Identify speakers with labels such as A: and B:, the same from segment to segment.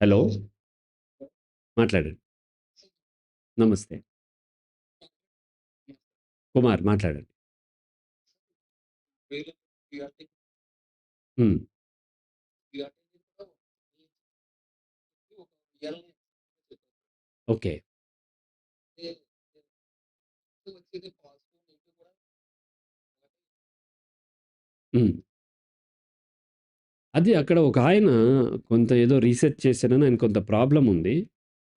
A: Hello. మాట్లాడండి. నమస్తే. కుమార్ మాట్లాడండి. హ్మ్. ఓకే. అది అక్కడ ఒక ఆయన కొంత ఏదో రీసెర్చ్ చేశానని ఆయన కొంత ప్రాబ్లమ్ ఉంది.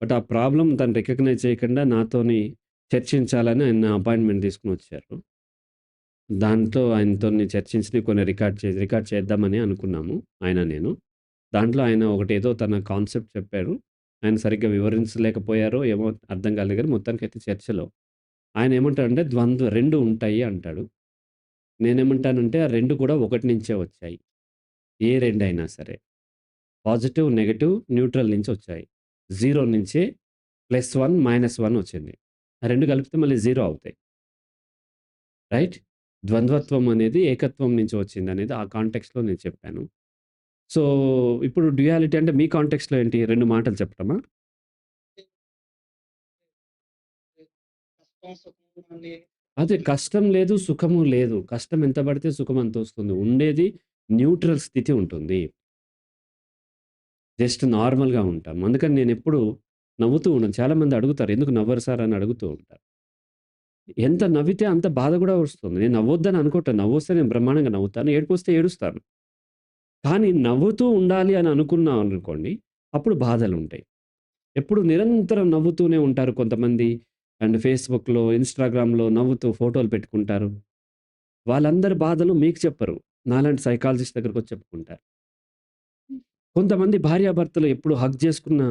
A: బట్ ఆ ప్రాబ్లమ్ తను రికగ్నైజ్ చేయకుండా నాతోని చర్చించాలని ఆయన అపాయింట్‌మెంట్ తీసుకొనొచ్చారు. దాంతో ఆయనతోని చర్చించి కొన్ని రికార్డ్ చే రికార్డ్ చేద్దామని అనుకున్నాము ఆయన నేను. దాంట్లో ఆయన ఒకటేదో తన కాన్సెప్ట్ చెప్పారు. ఆయన సరిగ్గా వివరించలేకపోయారో ఏమో అర్థం కాలేదు గానీ మొత్తానికైతే చర్చలో ఆయన ఏమంటాడంటే ద్వంద్వ 2 ఉంటాయి అంటాడు. నేనేమంటానంటే ఆ 2 కూడా ఒకటి నుంచే వచ్చాయి. ఏ రెండైనా సరే. పాజిటివ్, నెగటివ్ న్యూట్రల్ నుంచి వచ్చాయి. 0 నుంచే +1, -1 వచ్చింది. ఆ 2 కలిపితే మళ్ళీ జీరో అవుతాయి. రైట్? ద్వంద్వత్వం అనేది ఏకత్వం నుంచి వచ్చింది అనేది ఆ కాంటెక్స్లో నేను చెప్పాను. సో, ఇప్పుడు డ్యూయాలిటీ అంటే మీ కాంటెక్స్లో ఏంటి? రెండు మాటలు చెప్పడమా? అదే కష్టం లేదు, సుఖము లేదు. కష్టం ఎంత పడితే సుఖం అంత వస్తుంది. ఉండేది న్యూట్రల్ స్థితి ఉంటుంది. జస్ట్ నార్మల్‌గా ఉంటాం. అందుకని నేను ఎప్పుడు నవ్వుతూ ఉన్నాను చాలామంది అడుగుతారు. "ఎందుకు నవ్వరు సార్" అని అడుగుతూ ఉంటారు. ఎంత నవ్వితే అంత బాధ కూడా వస్తుంది. నేను నవ్వొద్దని అనుకుంటాను నవ్వొస్తే నేను బ్రహ్మాండంగా నవ్వుతాను. ఏడుపొస్తే ఏడుస్తాను. కానీ నవ్వుతూ ఉండాలి అని అనుకున్నాం అనుకోండి, అప్పుడు బాధలు ఉంటాయి ఎప్పుడు నిరంతరం నవ్వుతూనే ఉంటారు కొంతమంది. అండ్ ఫేస్‌బుక్‌లో, ఇన్‌స్టాగ్రామ్‌లో నవ్వుతూ ఫోటోలు పెట్టుకుంటారు. వాళ్ళందరి బాధలు మీకు చెప్పరు. నాలాంటి సైకాలజిస్ట్ దగ్గరకొచ్చి చెప్పుకుంటారు. కొంతమంది భార్యాభర్తలు ఎప్పుడు హగ్ చేసుకున్న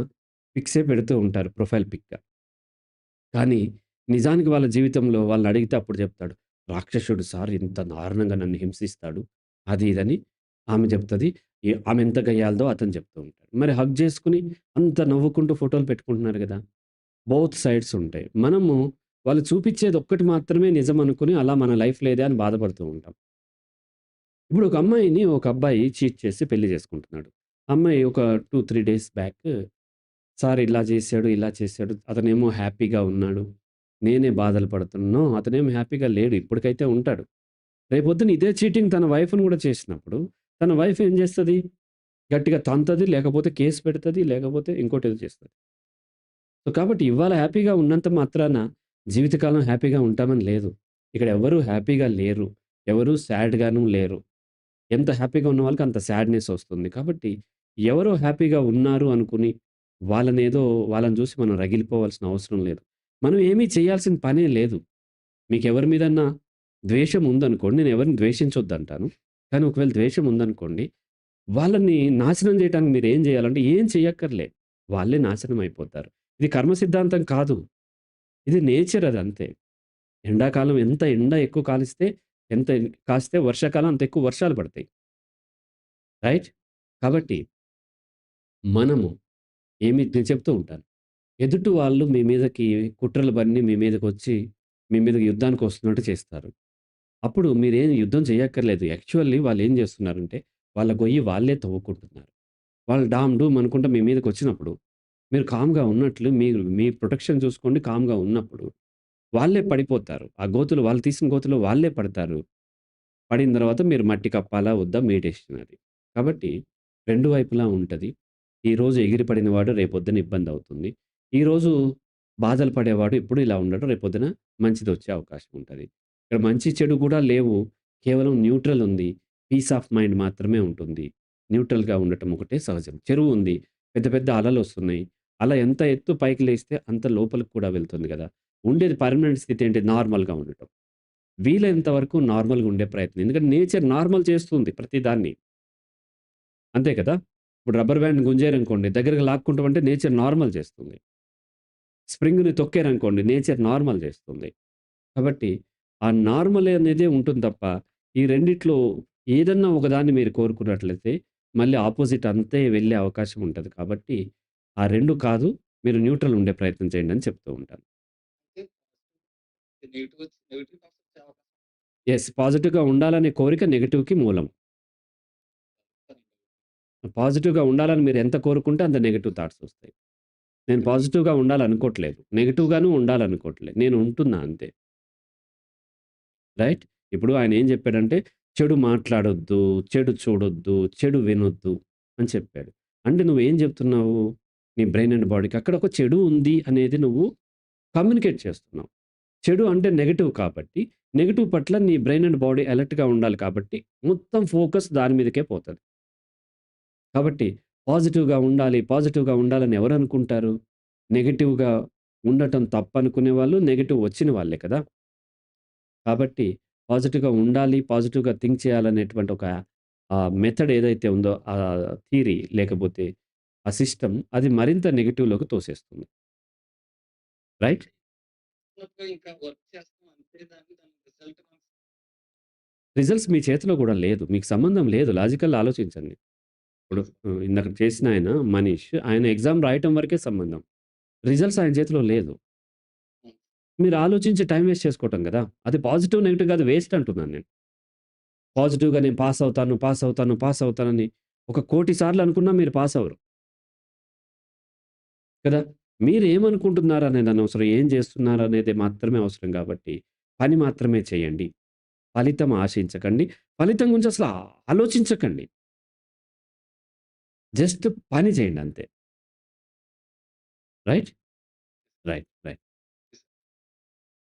A: పిక్సే పెడుతూ ఉంటారు ప్రొఫైల్ పిక్‌గా. కానీ నిజానికి వాళ్ళ జీవితంలో వాళ్ళని అడిగితే అప్పుడు చెప్తాడు. రాక్షసుడు సార్ ఇంత దారుణంగా నన్ను హింసిస్తాడు. అది ఇదని ఆమె చెప్తది. ఆమె ఎంత గయ్యాళిదో అతను చెప్తూ ఉంటాడు. మరి హగ్ చేసుకొని అంత నవ్వుకుంటూ ఫోటోలు పెట్టుకుంటున్నారు గదా! బోత్ సైడ్స్ ఉంటాయి. మనము వాళ్ళు చూపిచ్చేది ఒక్కటి మాత్రమే నిజం అనుకుని అలా మన లైఫ్ లేదే అని బాధపడుతూ ఉంటాం. ఇప్పుడు ఒక అమ్మాయిని ఒక అబ్బాయి చీట్ చేసి పెళ్ళి చేసుకుంటున్నాడు. అమ్మాయి ఒక 2, 3 డేస్ బ్యాక్ సార్ ఇలా చేశాడు, ఇలా చేశాడు. అతనేమో హ్యాపీగా ఉన్నాడు. నేనే బాధలు పడుతున్నా. అతనేమో హ్యాపీగా లేడు. ఇప్పటికైతే ఉంటాడు. రేపొద్దున ఇదే చీటింగ్ తన వైఫ్‌ని కూడా చేసినప్పుడు తన వైఫ్ ఏం చేస్తది? గట్టిగా తంతది, లేకపోతే కేస్ పెడతది, లేకపోతే ఇంకోటేదో చేస్తది. సో, కాబట్టి ఇవాళ హ్యాపీగా ఉన్నంత మాత్రాన జీవితకాలం హ్యాపీగా ఉంటామని లేదు. ఇక్కడ ఎవ్వరు హ్యాపీగా లేరు. ఎవరు సాడ్‌గాను లేరు. ఎంత హ్యాపీగా ఉన్న వాళ్ళకి అంత సాడ్‌నెస్ వస్తుంది. కాబట్టి ఎవరో హ్యాపీగా ఉన్నారు అనుకుని వాళ్ళనేదో వాళ్ళని చూసి మనం రగిలిపోవాల్సిన అవసరం లేదు. మనం ఏమీ చేయాల్సిన పనే లేదు. మీకెవరి మీదన్నా ద్వేషం ఉందనుకోండి, నేను ఎవరిని ద్వేషించొద్దంటాను. కానీ ఒకవేళ ద్వేషం ఉందనుకోండి, వాళ్ళని నాశనం చేయటానికి మీరేం చేయాలంటే ఏం చేయక్కర్లే. వాళ్ళే నాశనం అయిపోతారు. ఇది కర్మ సిద్ధాంతం కాదు. ఇది నేచర్ అదంతే. ఎండాకాలం ఎంత ఎండ ఎక్కువ కాలిస్తే ఎంత కాస్తే వర్షాకాలం అంత ఎక్కువ వర్షాలు పడతాయి. రైట్? కాబట్టి మనము ఏమి నేను చెప్తూ ఉంటాను. ఎదుటి వాళ్ళు మీ మీదకి కుట్రలు పన్ని మీ మీదకి వచ్చి మీ మీదకి యుద్ధానికి వస్తున్నట్టు చేస్తారు. అప్పుడు మీరేం యుద్ధం చేయక్కర్లేదు. యాక్చువల్లీ వాళ్ళు ఏం చేస్తున్నారంటే వాళ్ళ గొయ్యి వాళ్ళే తవ్వుకుంటున్నారు. వాళ్ళు డామ్ డూమ్ అనుకుంటా మీ మీదకొచ్చినప్పుడు మీరు కామ్‌గా ఉన్నట్లు మీరు మీ ప్రొటెక్షన్ చూసుకోండి కామ్‌గా ఉన్నప్పుడు వాళ్ళే పడిపోతారు. ఆ గోతులు వాళ్ళు తీసిన గోతులు వాళ్ళే పడతారు. పడిన తర్వాత మీరు మట్టి కప్పాలా వద్దా మీ డెసిషన్ అది. కాబట్టి రెండు వైపులా ఉంటది. ఈరోజు ఎగిరిపడిన వాడు రేపొద్దున ఇబ్బందవుతుంది. ఈరోజు బాధలు పడేవాడు ఎప్పుడు ఇలా ఉండడు. రేపొద్దున మంచిదొచ్చే అవకాశం ఉంటది. ఇక్కడ మంచి చెడు కూడా లేవు. కేవలం న్యూట్రల్ ఉంది. పీస్ ఆఫ్ మైండ్ మాత్రమే ఉంటుంది. న్యూట్రల్‌గా ఉండటం ఒకటే సహజం. చెరువు ఉంది. పెద్ద పెద్ద అలలొస్తున్నాయి. అల ఎంత ఎత్తు పైకి లేస్తే అంత లోపలికి కూడా వెళ్తుంది గదా! ఉండేది పర్మనెంట్ స్థితి ఏంటి? నార్మల్‌గా ఉండటం. వీలైనంత వరకు నార్మల్‌గా ఉండే ప్రయత్నం. ఎందుకంటే నేచర్ నార్మల్ చేస్తుంది ప్రతిదాన్ని. అంతే కదా! ఇప్పుడు రబ్బర్ బ్యాండ్ గుంజారనుకోండి దగ్గరకు లాక్కుంటామంటే నేచర్ నార్మల్ చేస్తుంది. స్ప్రింగ్‌ని తొక్కారనుకోండి నేచర్ నార్మల్ చేస్తుంది. కాబట్టి ఆ నార్మల్ అనేది ఉంటుంది తప్ప ఈ రెండిట్లో ఏదన్నా ఒకదాన్ని మీరు కోరుకున్నట్లయితే మళ్ళీ ఆపోజిట్ అంతే వెళ్ళే అవకాశం ఉంటుంది కాబట్టి ఆ రెండు కాదు మీరు న్యూట్రల్ ఉండే ప్రయత్నం చేయండి అని చెప్తూ ఉంటాను. యెస్. పాజిటివ్‌గా ఉండాలనే కోరిక నెగెటివ్‌కి మూలం. పాజిటివ్‌గా ఉండాలని మీరు ఎంత కోరుకుంటే అంత నెగెటివ్ థాట్స్ వస్తాయి. నేను పాజిటివ్‌గా ఉండాలనుకోవట్లేదు. నెగెటివ్‌గాను ఉండాలనుకోవట్లేదు. నేను ఉంటున్నా అంతే. రైట్? ఇప్పుడు ఆయన ఏం చెప్పాడంటే, చెడు మాట్లాడొద్దు, చెడు చూడొద్దు, చెడు వినొద్దు అని చెప్పాడు. అంటే నువ్వేం చెప్తున్నావు? నీ బ్రెయిన్ అండ్ బాడీకి అక్కడ ఒక చెడు ఉంది అనేది నువ్వు కమ్యూనికేట్ చేస్తున్నావు. చెడు అంటే నెగిటివ్ కాబట్టి, నెగిటివ్ పట్ల నీ బ్రెయిన్ అండ్ బాడీ అలర్ట్‌గా ఉండాలి కాబట్టి, మొత్తం ఫోకస్ దాని మీదకే పోతుంది కాబట్టి పాజిటివ్‌గా ఉండాలి, పాజిటివ్‌గా ఉండాలని ఎవరు అనుకుంటారు? నెగిటివ్గా ఉండటం తప్పనుకునే వాళ్ళు నెగిటివ్ వచ్చిన వాళ్ళే కదా! కాబట్టి పాజిటివ్‌గా ఉండాలి, పాజిటివ్‌గా థింక్ చేయాలనేటువంటి ఒక మెథడ్ ఏదైతే ఉందో ఆ థీరీ లేకపోతే ఆ సిస్టమ్ అది మరింత నెగిటివ్లోకి తోసేస్తుంది. రైట్?
B: ఇంకా వర్క్ చేస్తాం అంతే దాన్ని దాని రిజల్ట్ మనకి
A: రిజల్ట్స్ మీ చేతిలో గూడా లేదు. మీకు సంబంధం లేదు. లాజికల్ ఆలోచించండి. ఇప్పుడు ఇందాక చేసిన ఆయన మనీష్ ఆయన ఎగ్జామ్ రాయటం వరకే సంబంధం. రిజల్ట్స్ ఆయన చేతిలో లేదు. మీరు ఆలోచించి టైమ్ వేస్ట్ చేసుకోవటం గదా! అది పాజిటివ్, నెగెటివ్ కాదు వేస్ట్ అంటున్నాను నేను. పాజిటివ్‌గా నేను పాస్ అవుతాను, పాస్ అవుతాను, పాస్ అవుతానని ఒక కోటి సార్లు అనుకున్నా మీరు పాస్ అవ్వరు. కదా! మీరు ఏమనుకుంటున్నారు అనేది అనవసరం. ఏం చేస్తున్నారు అనేది మాత్రమే అవసరం కాబట్టి పని మాత్రమే చేయండి. ఫలితం ఆశించకండి. ఫలితం గురించి అసలు ఆలోచించకండి. జస్ట్ పని చేయండి అంతే. రైట్? రైట్. రైట్.